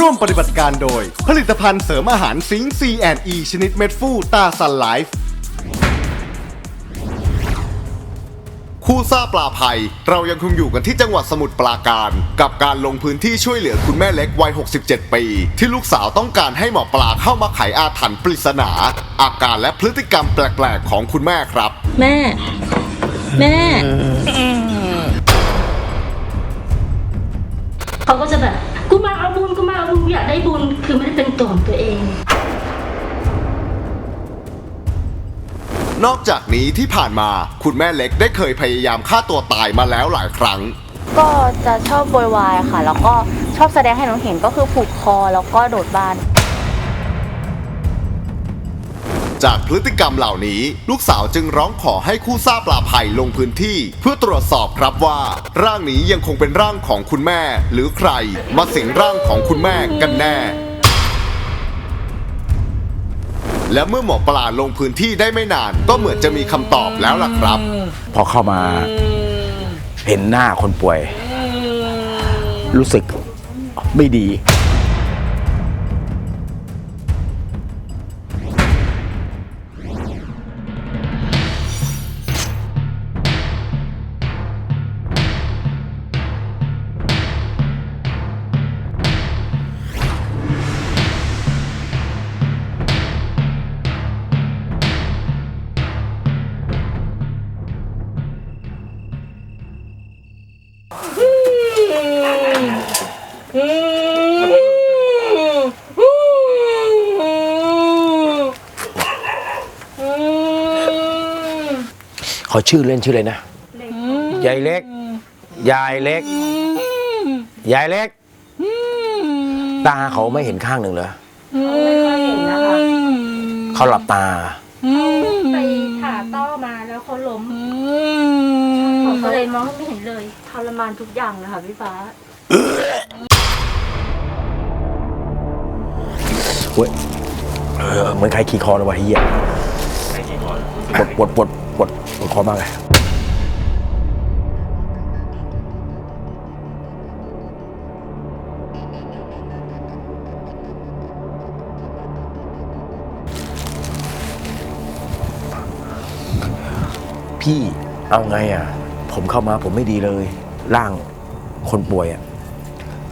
ร่วมปฏิบัติการโดย ผลิตภัณฑ์เสริมอาหารสิงซีแอนอีชนิดเม็ดฟูตาซันไลฟ์คู่ซ่าปลาภัย เรายังคงอยู่กันที่จังหวัดสมุทรปราการ กับการลงพื้นที่ช่วยเหลือคุณแม่เล็กวัย 67 ปี ที่ลูกสาวต้องการให้หมอปลาเข้ามาไขอาถรรพ์ปริศนา อาการและพฤติกรรมแปลกๆ ของคุณแม่ครับ แม่ แม่ เขาก็จะแบบ อาบุญกูอยากได้บุญคือไม่ได้เป็นตัวของตัวเอง นอกจากนี้ที่ผ่านมาคุณแม่เล็กได้เคยพยายามฆ่าตัวตายมาแล้วหลายครั้ง ก็จะชอบโวยวายค่ะ แล้วก็ชอบแสดงให้น้องเห็นก็คือผูกคอแล้วก็โดดบ้าน จากพฤติกรรมเหล่านี้ ลูกสาวจึงร้องขอให้คู่ซาปลาภัยลงพื้นที่ เพื่อตรวจสอบครับว่า ร่างนี้ยังคงเป็นร่างของคุณแม่ หรือใคร มาสิงร่างของคุณแม่กันแน่และเมื่อหมอปลาลงพื้นที่ได้ไม่นาน ก็เหมือนจะมีคำตอบแล้วล่ะครับ พอเข้ามา เห็นหน้าคนป่วย รู้สึกไม่ดี ขอชื่อเล่นชื่อเลยนะยายเล็ก ยายเล็ก ยายเล็ก ตาเขาไม่เห็นข้างหนึ่งเหรอไม่ค่อยเห็นนะคะเขาหลับตาไปผ่าต้อมาแล้วเขาล้มเขาก็เลยมองไม่เห็นเลยทรมานทุกอย่างเลยค่ะพี่ฟ้า ว้ยเออเหมือนใครขี่คอเลยวะเฮียปวดปวดปวดปวดปวดคอมากเลยพี่เอาไงอะ ผมเข้ามาผมไม่ดีเลย ร่างคนป่วยอะ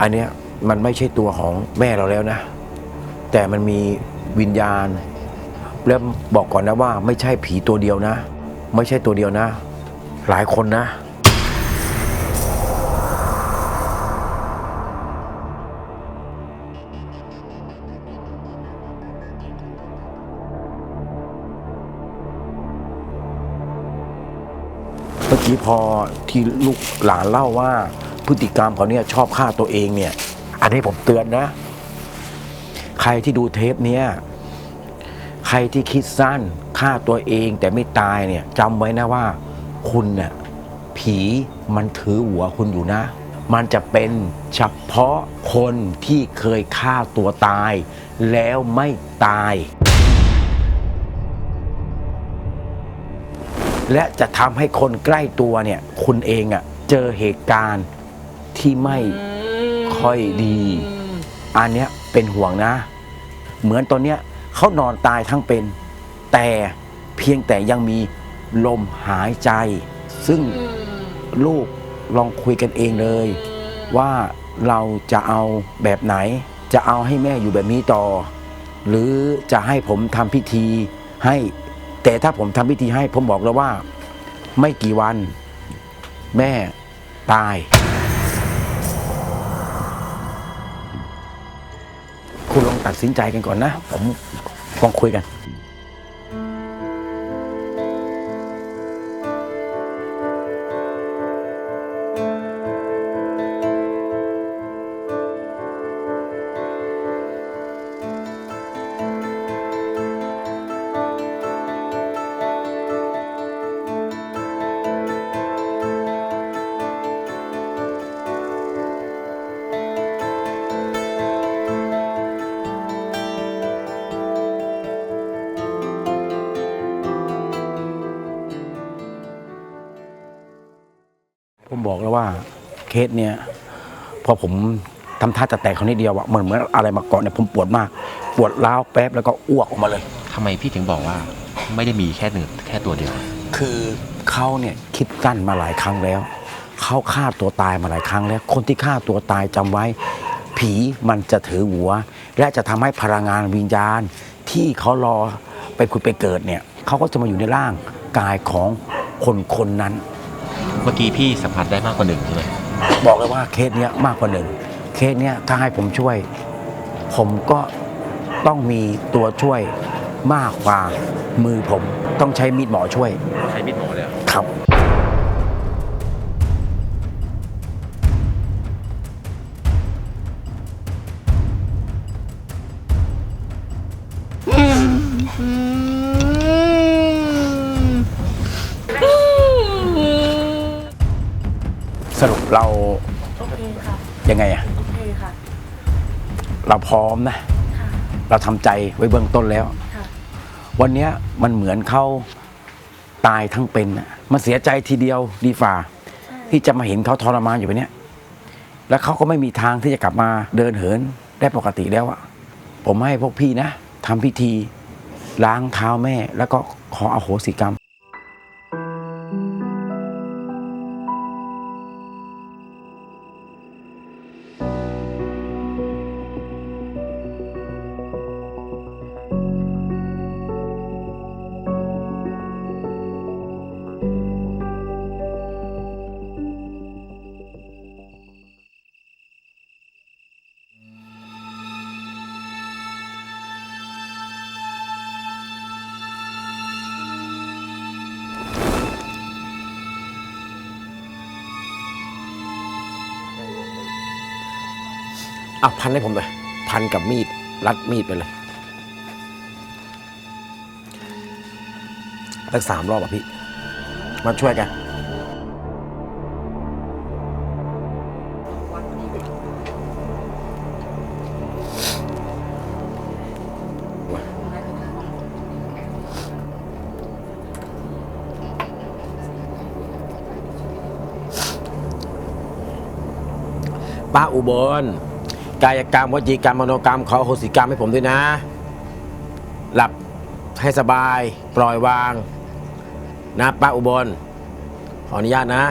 อันเนี้ยมันไม่ใช่ตัวของแม่เราแล้วนะ แต่มันมีวิญญาณ แล้วบอกก่อนนะว่าไม่ใช่ผีตัวเดียวนะ ไม่ใช่ตัวเดียวนะ หลายคนนะเมื่อกี้พอที่ลูกหลานเล่าว่าพฤติกรรมเขาเนี่ยชอบฆ่าตัวเองเนี่ย อันนี้ผมเตือนนะ รที่ดูเทปเนี้ยใครที่คิดสั้นฆ่าตัวเองแต่ไม่ตายเนี่ยจำไว้นะว่า คุณเนี่ยผีมันถือหัวคุณอยู่นะ มันจะเป็นเฉพาะคนที่เคยฆ่าตัวตาย แล้วไม่ตาย และจะทำให้คนใกล้ตัวเนี่ย คุณเองอะ่ะเจอเหตุการณ์ที่ไม่ค่อยดี อันเนี้ยเป็นห่วงนะ เหมือนตอนเนี้ยเขานอนตายทั้งเป็น แต่เพียงแต่ยังมีลมหายใจ ซึ่งลูกลองคุยกันเองเลย ว่าเราจะเอาแบบไหน จะเอาให้แม่อยู่แบบนี้ต่อ หรือจะให้ผมทำพิธีให้ แต่ถ้าผมทำพิธีให้ผมบอกแล้วว่า ไม่กี่วัน แม่ตาย ตัดสินใจกันก่อนนะ ผมลองคุยกัน บอกแล้วว่าเคสเนี้ยพอผมทำท่าจะแตกเขานิดเดียวอะเหมือนเหมือนอะไรมาเกาะเนี่ยผมปวดมาก ปวดร้าวแป๊บแล้วก็อ้วกออกมาเลยทำไมพี่ถึงบอกว่าไม่ได้มีแค่หนึ่งแค่ตัวเดียว คือเขาเนี่ยคิดสั้นมาหลายครั้งแล้วเขาฆ่าตัวตายมาหลายครั้งแล้ว คนที่ฆ่าตัวตายจำไว้ ผีมันจะถือหัว และจะทำให้พลังงานวิญญาณ ที่เขารอไปผุดไปเกิดเนี่ยเขาก็จะมาอยู่ในร่างกายของคนคนนั้นเมื่อกี้พี่สัมผัสได้มากกว่าหนึ่งใช่ไหมบอกเลยว่าเคสเนี้ยมากกว่าหนึ่งเคสเนี้ยถ้าให้ผมช่วย ผมก็ต้องมีตัวช่วยมากกว่ามือผมต้องใช้มีดหมอช่วยใช้มีดหมอเลยครับส เราโอเคค่ะยังไงอะโอเคค่ะเราพร้อมนะ ค่ะเราทำใจไว้เบื้องต้นแล้ว ค่ะวันเนี้ยมันเหมือนเขาตายทั้งเป็นน่ะมันเสียใจทีเดียวดีฝ่าที่จะมาเห็นเขาทรมานอยู่แบบเนี้ยแล้วเขาก็ไม่มีทางที่จะกลับมาเดินเหินได้ปกติแล้วอะผมให้พวกพี่นะทำพิธีล้างเท้าแม่ แล้วก็ขออโหสิกรรม อะพันให้ผมเลยพันกับมีด รัดมีดไปเลยตั้งสามรอบอะพี่ มาช่วยกัน ป้าอุบล กายกรรมวจีกรรมมโนกรรมขออโหสิกรรมให้ผมด้วยนะ หลับให้สบายปล่อยวาง นะป้าอุบลขออนุญาตนะ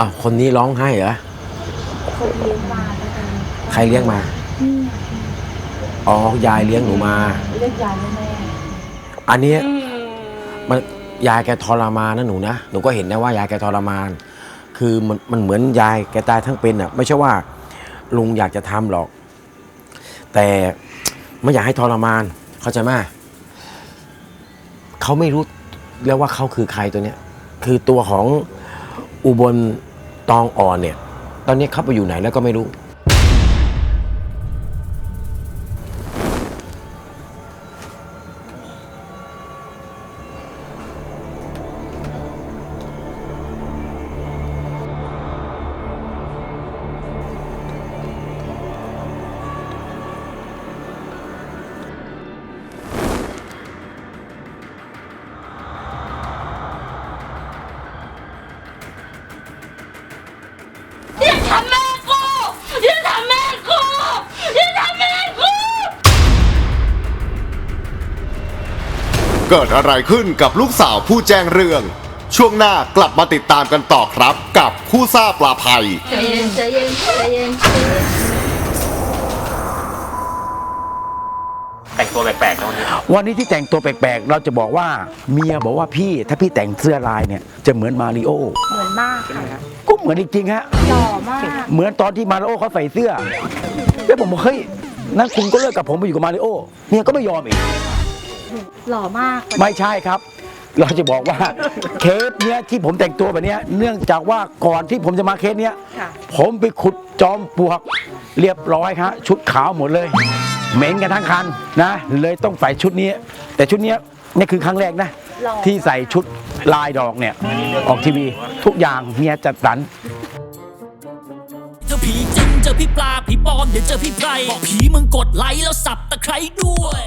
อ้าวคนนี้ร้องไห้เหรอคนเลี้ยงมาแล้วกันใครเลี้ยงมานี่อ๋อยายเลี้ยงหนูมาเรียกยายแม่อันเนี้ยมันยายแกทรมานนะหนูนะหนูก็เห็นนะว่ายายแกทรมาน คือมันมันเหมือนยายแกตายทั้งเป็นอะ ไม่ใช่ว่าลุงอยากจะทำหรอก แต่ไม่อยากให้ทรมาน เข้าใจไหมเขาไม่รู้แล้วว่าเขาคือใครตัวเนี้ย คือตัวของอุบล ตองอ่อนเนี่ย ตอนนี้เขาไปอยู่ไหนแล้วก็ไม่รู้ เกิดอะไรขึ้นกับลูกสาวผู้แจ้งเรื่อง ช่วงหน้ากลับมาติดตามกันต่อครับ กับคู่ซ่าปลาภัย ใจเย็นใจเย็นใจเย็นแต่งตัวแปลกๆนะวันนี้วันนี้ที่แต่งตัวแปลกๆ เราจะบอกว่าเมียบอกว่าพี่ถ้าพี่แต่งเสื้อลายเนี่ยจะเหมือนมาริโอเหมือนมากค่ะก็เหมือนจริงๆฮะหล่อมากเหมือนตอนที่มาริโอเขาใส่เสื้อแล้วผมบอกเฮ้ยนั่นคุณก็เลิกกับผมไปอยู่กับมาริโอเมียก็ไม่ยอมอีก หล่อมากไม่ใช่ครับ เราจะบอกว่า เคสเนี้ยที่ผมแต่งตัวแบบเนี้ยเนื่องจากว่าก่อนที่ผมจะมาเคสเนี้ยค่ะ ผมไปขุดจอมปลวกเรียบร้อยครับชุดขาวหมดเลย เหม็นกันทั้งคันนะ เลยต้องใส่ชุดนี้ แต่ชุดเนี้ยนี่คือครั้งแรกนะ หล่อ ที่ใส่ชุดลายดอกเนี่ย ออกทีวีทุกอย่างเมียจัดสรร เจอผีจริงเจอพี่ปลาผีปลอมเดี๋ยวเจอพี่ไพรบอกผีมึงกดไลค์แล้วสับตะไคร้ด้วย